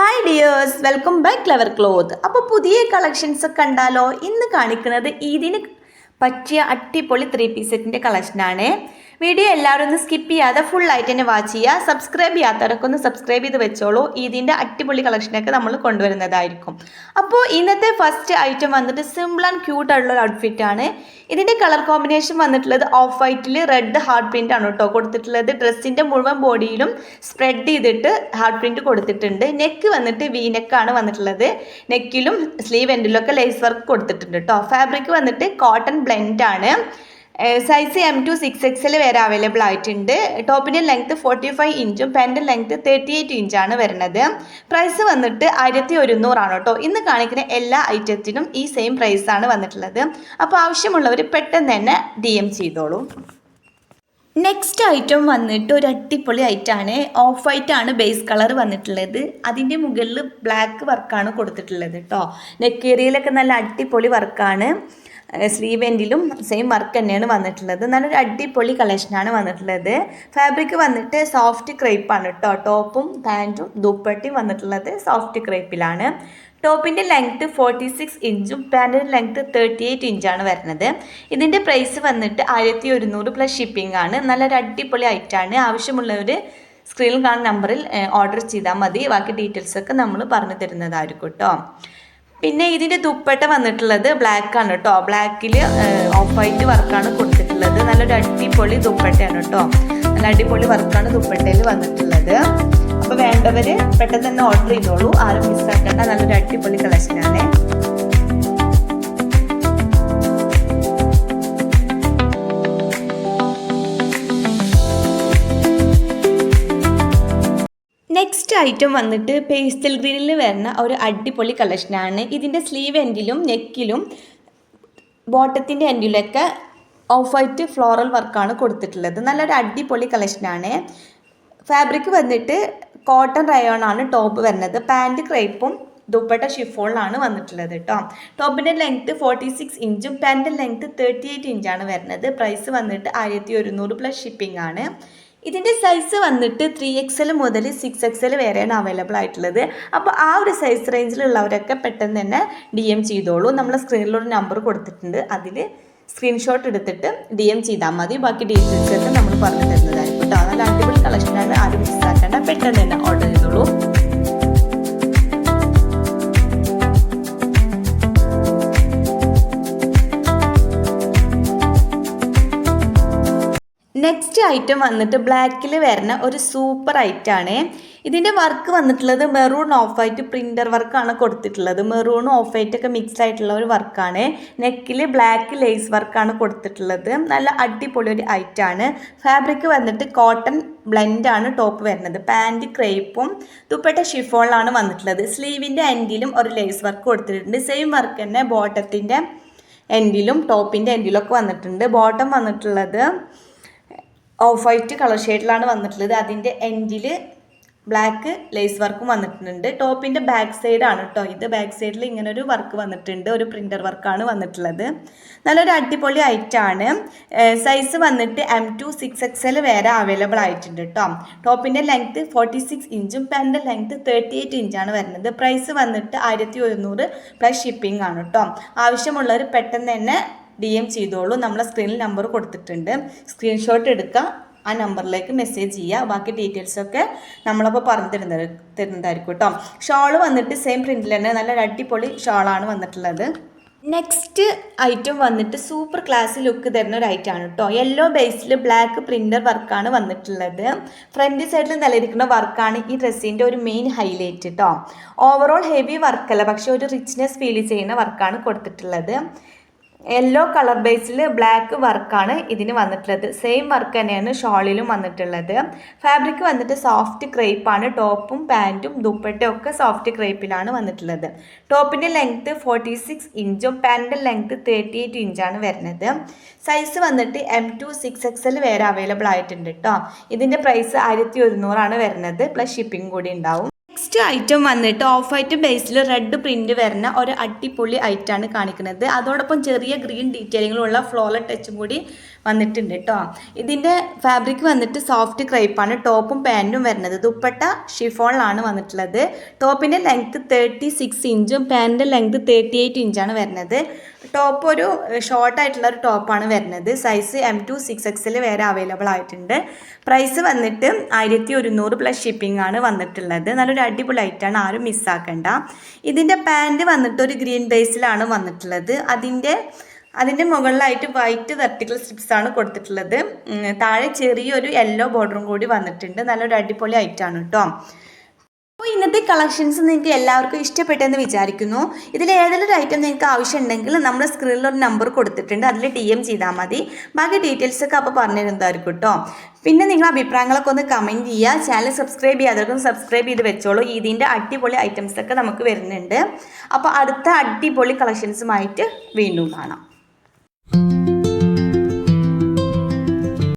Hi dears welcome back clever cloth അപ്പോൾ പുതിയ collections കണ്ടാലോ? ഇന്ന് കാണിക്കുന്നത് ഇതിന് പറ്റിയ അടിപൊളി ത്രീ പീസ് സെറ്റിന്റെ കളക്ഷനാണ് വീഡിയോ എല്ലാവരും ഒന്ന് സ്കിപ്പ് ചെയ്യാതെ ഫുൾ ആയിട്ട് തന്നെ വാച്ച് ചെയ്യുക. സബ്സ്ക്രൈബ് ചെയ്യാത്തവരൊക്കെ ഒന്ന് സബ്സ്ക്രൈബ് ചെയ്ത് വെച്ചോളൂ. ഇതിന്റെ അടിപൊളി കളക്ഷനൊക്കെ നമ്മൾ കൊണ്ടുവരുന്നതായിരിക്കും. അപ്പോൾ ഇന്നത്തെ ഫസ്റ്റ് ഐറ്റം വന്നിട്ട് സിമ്പിൾ ആൻഡ് ക്യൂട്ട് ആയിട്ടുള്ള ഒരു ഔട്ട്ഫിറ്റ് ആണ്. ഇതിന്റെ കളർ കോമ്പിനേഷൻ വന്നിട്ടുള്ളത് ഓഫ് വൈറ്റിൽ റെഡ് ഹാർട്ട് പ്രിന്റ് ആണ് കേട്ടോ കൊടുത്തിട്ടുള്ളത്. ഡ്രസ്സിന്റെ മുഴുവൻ ബോഡിയിലും സ്പ്രെഡ് ചെയ്തിട്ട് ഹാർട്ട് പ്രിന്റ് കൊടുത്തിട്ടുണ്ട്. നെക്ക് വന്നിട്ട് വി നെക്കാണ് വന്നിട്ടുള്ളത്. നെക്കിലും സ്ലീവ് എൻഡിലും ഒക്കെ ലേസ് വർക്ക് കൊടുത്തിട്ടുണ്ട് കേട്ടോ. ഫാബ്രിക് വന്നിട്ട് കോട്ടൺ ബ്ലെൻഡ് ആണ്. Size M to six XL വരെ അവൈലബിൾ ആയിട്ടുണ്ട്. ടോപ്പിന്റെ ലെങ്ത്ത് ഫോർട്ടി ഫൈവ് ഇഞ്ചും പാന്റിന്റെ ലെങ്ത്ത് തേർട്ടി എയ്റ്റ് ഇഞ്ചാണ് വരുന്നത്. പ്രൈസ് വന്നിട്ട് ആയിരത്തി ഒരുന്നൂറാണ് കേട്ടോ ഇന്ന് കാണിക്കുന്ന എല്ലാ ഐറ്റത്തിനും ഈ സെയിം പ്രൈസാണ് വന്നിട്ടുള്ളത്. അപ്പോൾ ആവശ്യമുള്ളവർ പെട്ടെന്ന് തന്നെ ഡി എം ചെയ്തോളൂ. നെക്സ്റ്റ് ഐറ്റം വന്നിട്ട് ഒരു അടിപൊളി ഐറ്റാണ് ഓഫ് വൈറ്റ് ആണ് ബേസ് കളർ വന്നിട്ടുള്ളത്. അതിന്റെ മുകളിൽ ബ്ലാക്ക് വർക്കാണ് കൊടുത്തിട്ടുള്ളത് കേട്ടോ നെക്ക് ഏരിയയിലൊക്കെ നല്ല അടിപൊളി വർക്കാണ് സ്ലീവ് എൻഡിലും സെയിം വർക്ക് തന്നെയാണ് വന്നിട്ടുള്ളത്. നല്ലൊരു അടിപൊളി കളക്ഷനാണ് വന്നിട്ടുള്ളത്. ഫാബ്രിക് വന്നിട്ട് സോഫ്റ്റ് ക്രേപ്പാണ് കേട്ടോ ടോപ്പും പാന്റും ദുപ്പട്ടിയും വന്നിട്ടുള്ളത് സോഫ്റ്റ് ക്രേപ്പിലാണ് ടോപ്പിന്റെ ലെങ്ത്ത് ഫോർട്ടി സിക്സ് ഇഞ്ചും പാന്റിന്റെ ലെങ്ത്ത് തേർട്ടി എയ്റ്റ് ഇഞ്ചാണ് വരുന്നത്. ഇതിന്റെ പ്രൈസ് വന്നിട്ട് ആയിരത്തി ഒരുന്നൂറ് പ്ലസ് ഷിപ്പിംഗ് ആണ്. നല്ലൊരു അടിപൊളി ഐറ്റാണ് ആവശ്യമുള്ളവർ സ്ക്രീനിൽ കാണുന്ന നമ്പറിൽ ഓർഡർ ചെയ്താൽ മതി. ബാക്കി ഡീറ്റെയിൽസൊക്കെ നമ്മൾ പറഞ്ഞു തരുന്നതായിരിക്കും കേട്ടോ പിന്നെ ഇതിന്റെ ദുപ്പട്ട വന്നിട്ടുള്ളത് ബ്ലാക്ക് ആണ് കേട്ടോ ബ്ലാക്കിൽ ഓഫ് വൈറ്റ് വർക്കാണ് കൊടുത്തിട്ടുള്ളത്. നല്ലൊരു അടിപൊളി ദുപ്പട്ടയാണ് കേട്ടോ നല്ല അടിപൊളി വർക്കാണ് ദുപ്പട്ടയിൽ വന്നിട്ടുള്ളത്. അപ്പോൾ വേണ്ടവർ പെട്ടെന്ന് തന്നെ ഓർഡർ ചെയ്തോളൂ. ആരും മിസ്സാക്കേണ്ട നല്ലൊരു അടിപൊളി കളക്ഷനാണ് ഐറ്റം വന്നിട്ട് പേസ്റ്റൽ ഗ്രീനിൽ വരുന്ന ഒരു അടിപൊളി കളക്ഷനാണ് ഇതിന്റെ സ്ലീവ് എൻഡിലും നെക്കിലും ബോട്ടത്തിന്റെ എൻഡിലൊക്കെ ഓഫ് വൈറ്റ് ഫ്ലോറൽ വർക്കാണ് കൊടുത്തിട്ടുള്ളത്. നല്ലൊരു അടിപൊളി കളക്ഷനാണ് ഫാബ്രിക് വന്നിട്ട് കോട്ടൺ റയോൺ ആണ് ടോപ്പ് വരുന്നത്. പാന്റ് ക്രേപ്പും ദുപ്പട്ട ഷിഫോണിലാണ് വന്നിട്ടുള്ളത് കേട്ടോ ടോപ്പിന്റെ ലെങ്ത്ത് ഫോർട്ടി സിക്സ് ഇഞ്ചും പാന്റിന്റെ ലെങ്ത്ത് തേർട്ടി എയ്റ്റ് ഇഞ്ചാണ് വരുന്നത്. പ്രൈസ് വന്നിട്ട് ആയിരത്തി ഒരുന്നൂറ് പ്ലസ് ഷിപ്പിംഗ് ആണ്. ഇതിന്റെ സൈസ് വന്നിട്ട് ത്രീ എക്സ് എൽ മുതൽ സിക്സ് എക്സ് എൽ വരെയാണ് അവൈലബിൾ ആയിട്ടുള്ളത്. അപ്പോൾ ആ ഒരു സൈസ് റേഞ്ചിലുള്ളവരൊക്കെ പെട്ടെന്ന് തന്നെ ഡി എം ചെയ്തോളൂ. നമ്മൾ സ്ക്രീനിലൊരു നമ്പർ കൊടുത്തിട്ടുണ്ട്. അതിൽ സ്ക്രീൻഷോട്ട് എടുത്തിട്ട് ഡി എം ചെയ്താൽ മതി. ബാക്കി ഡീറ്റെയിൽസ് ഒക്കെ നമ്മൾ പറഞ്ഞു തരുന്നതായിരിക്കും കേട്ടോ നല്ല അടിപൊളി കളക്ഷനാണ് ആരും മിസ്സാക്കേണ്ട പെട്ടെന്ന് തന്നെ ഓർഡർ ചെയ്തോളൂ. ഐറ്റം വന്നിട്ട് ബ്ലാക്കിൽ വരുന്ന ഒരു സൂപ്പർ ഐറ്റാണ് ഇതിന്റെ വർക്ക് വന്നിട്ടുള്ളത് മെറൂൺ ഓഫ് വൈറ്റ് പ്രിന്റർ വർക്കാണ് കൊടുത്തിട്ടുള്ളത്. മെറൂണും ഓഫ് വൈറ്റ് ഒക്കെ മിക്സ് ആയിട്ടുള്ള ഒരു വർക്കാണ് നെക്കിൽ ബ്ലാക്ക് ലേസ് വർക്കാണ് കൊടുത്തിട്ടുള്ളത്. നല്ല അടിപൊളി ഒരു ഐറ്റാണ് ഫാബ്രിക് വന്നിട്ട് കോട്ടൺ ബ്ലെൻഡാണ് ടോപ്പ് വരുന്നത്. പാന്റ് ക്രേപ്പും ദുപ്പട്ട ഷിഫോണിലാണ് വന്നിട്ടുള്ളത്. സ്ലീവിന്റെ എൻഡിലും ഒരു ലേസ് വർക്ക് കൊടുത്തിട്ടുണ്ട്. സെയിം വർക്ക് തന്നെ ബോട്ടത്തിന്റെ എൻഡിലും ടോപ്പിന്റെ എൻഡിലും ഒക്കെ വന്നിട്ടുണ്ട്. ബോട്ടം വന്നിട്ടുള്ളത് ഓഫ് വൈറ്റ് കളർ ഷെയ്ഡിലാണ് വന്നിട്ടുള്ളത്. അതിന്റെ എൻഡിൽ ബ്ലാക്ക് ലേസ് വർക്കും വന്നിട്ടുണ്ട്. ടോപ്പിന്റെ ബാക്ക് സൈഡാണ് കേട്ടോ ഇത്. ബാക്ക് സൈഡിൽ ഇങ്ങനെ ഒരു വർക്ക് വന്നിട്ടുണ്ട്. ഒരു പ്രിന്റർ വർക്കാണ് വന്നിട്ടുള്ളത്. നല്ലൊരു അടിപൊളി ഐറ്റാണ് സൈസ് വന്നിട്ട് M to six X L വരെ അവൈലബിൾ ആയിട്ടുണ്ട് കേട്ടോ ടോപ്പിന്റെ ലെങ്ത്ത് ഫോർട്ടി സിക്സ് ഇഞ്ചും പാന്റിന്റെ ലെങ്ത്ത് തേർട്ടി എയ്റ്റ് ഇഞ്ചാണ് വരുന്നത്. പ്രൈസ് വന്നിട്ട് ആയിരത്തി ഒരുന്നൂറ് പ്ലസ് ഷിപ്പിംഗ് ആണ് കേട്ടോ ആവശ്യമുള്ളവർ പെട്ടെന്ന് തന്നെ ഡി എം ചെയ്തോളൂ. നമ്മളെ സ്ക്രീനിൽ നമ്പർ കൊടുത്തിട്ടുണ്ട്. സ്ക്രീൻഷോട്ട് എടുക്കുക ആ നമ്പറിലേക്ക് മെസ്സേജ് ചെയ്യുക ബാക്കി ഡീറ്റെയിൽസൊക്കെ നമ്മളപ്പോൾ പറഞ്ഞു തരുന്ന തരുന്നതായിരിക്കും കേട്ടോ ഷോൾ വന്നിട്ട് സെയിം പ്രിന്റിൽ തന്നെ നല്ല അടിപൊളി ഷോളാണ് വന്നിട്ടുള്ളത്. നെക്സ്റ്റ് ഐറ്റം വന്നിട്ട് സൂപ്പർ ക്ലാസ് ലുക്ക് തരുന്ന ഒരു ഐറ്റം ആണ് കേട്ടോ യെല്ലോ ബേസിൽ ബ്ലാക്ക് പ്രിന്റർ വർക്കാണ് വന്നിട്ടുള്ളത്. ഫ്രണ്ട് സൈഡിൽ നിലയിരിക്കുന്ന വർക്കാണ് ഈ ഡ്രസ്സിന്റെ ഒരു മെയിൻ ഹൈലൈറ്റ് കേട്ടോ ഓവറോൾ ഹെവി വർക്കല്ല പക്ഷേ ഒരു റിച്ച്നെസ് ഫീൽ ചെയ്യുന്ന വർക്കാണ് കൊടുത്തിട്ടുള്ളത്. യെല്ലോ കളർ ബേസിൽ ബ്ലാക്ക് വർക്കാണ് ഇതിന് വന്നിട്ടുള്ളത്. സെയിം വർക്ക് തന്നെയാണ് ഷോളിലും വന്നിട്ടുള്ളത്. ഫാബ്രിക് വന്നിട്ട് സോഫ്റ്റ് ക്രേപ്പാണ് ടോപ്പും പാന്റും ദുപ്പട്ടയും ഒക്കെ സോഫ്റ്റ് ക്രേപ്പിലാണ് വന്നിട്ടുള്ളത്. ടോപ്പിന്റെ ലെങ്ത്ത് ഫോർട്ടി സിക്സ് ഇഞ്ചും പാന്റിന്റെ ലെങ്ത്ത് തേർട്ടി എയ്റ്റ് ഇഞ്ചാണ് വരുന്നത്. സൈസ് വന്നിട്ട് M to six X L വരെ അവൈലബിൾ ആയിട്ടുണ്ട് കേട്ടോ ഇതിന്റെ പ്രൈസ് ആയിരത്തി ഒരുന്നൂറാണ് വരുന്നത്. പ്ലസ് ഷിപ്പിംഗ് കൂടി ഉണ്ടാവും. നെക്സ്റ്റ് ഐറ്റം വന്നിട്ട് ഓഫ് വൈറ്റ് ബേസിൽ റെഡ് പ്രിന്റ് വരുന്ന ഒരു അടിപൊളി ഐറ്റാണ് കാണിക്കുന്നത്. അതോടൊപ്പം ചെറിയ ഗ്രീൻ ഡീറ്റെയിലിങ്ങുള്ള ഫ്ലോറൽ ടച്ചും കൂടി വന്നിട്ടുണ്ട് കേട്ടോ ഇതിന്റെ ഫാബ്രിക് വന്നിട്ട് സോഫ്റ്റ് ക്രൈപ്പാണ് ടോപ്പും പാന്റും വരുന്നത്. ദുപ്പട്ട ഷിഫോണിലാണ് വന്നിട്ടുള്ളത്. ടോപ്പിന്റെ ലെങ്ത് തേർട്ടി സിക്സ് ഇഞ്ചും പാന്റിന്റെ ലെങ്ത് തേർട്ടി എയ്റ്റ് ഇഞ്ചാണ് വരുന്നത്. ടോപ്പ് ഒരു ഷോർട്ട് ആയിട്ടുള്ള ഒരു ടോപ്പാണ് വരുന്നത്. സൈസ് എം ടു സിക്സ് എക്സിൽ വേറെ അവൈലബിൾ ആയിട്ടുണ്ട്. പ്രൈസ് വന്നിട്ട് ആയിരത്തി ഒരുന്നൂറ് പ്ലസ് ഷിപ്പിംഗ് ആണ് വന്നിട്ടുള്ളത്. നല്ലൊരു ഐറ്റാണ് ആരും മിസ്സാക്കണ്ട ഇതിന്റെ പാന്റ് വന്നിട്ട് ഒരു ഗ്രീൻ ബേസിലാണ് വന്നിട്ടുള്ളത്. അതിന്റെ അതിന്റെ മുകളിലായിട്ട് വൈറ്റ് വെർട്ടിക്കൽ സ്ട്രിപ്സാണ് കൊടുത്തിട്ടുള്ളത്. താഴെ ചെറിയൊരു യെല്ലോ ബോർഡറും കൂടി വന്നിട്ടുണ്ട്. നല്ലൊരു അടിപൊളി ആയിട്ടാണ് കേട്ടോ അപ്പോൾ ഇന്നത്തെ കളക്ഷൻസ് നിങ്ങൾക്ക് എല്ലാവർക്കും ഇഷ്ടപ്പെട്ടെന്ന് വിചാരിക്കുന്നു. ഇതിൽ ഏതെങ്കിലും ഐറ്റം നിങ്ങൾക്ക് ആവശ്യമുണ്ടെങ്കിൽ നമ്മുടെ സ്ക്രീനിൽ ഒരു നമ്പർ കൊടുത്തിട്ടുണ്ട്. അതിൽ ടി എം ചെയ്താൽ മതി. ബാക്കി ഡീറ്റെയിൽസ് ഒക്കെ അപ്പോൾ പറഞ്ഞു തരുന്നതായിരിക്കും കേട്ടോ പിന്നെ നിങ്ങൾ അഭിപ്രായങ്ങളൊക്കെ ഒന്ന് കമന്റ് ചെയ്യുക. ചാനൽ സബ്സ്ക്രൈബ് ചെയ്യാത്തവർക്കും സബ്സ്ക്രൈബ് ചെയ്ത് വെച്ചോളൂ. ഇതിന്റെ അടിപൊളി ഐറ്റംസൊക്കെ നമുക്ക് വരുന്നുണ്ട്. അപ്പോൾ അടുത്ത അടിപൊളി കളക്ഷൻസുമായിട്ട് വീണ്ടും കാണാം.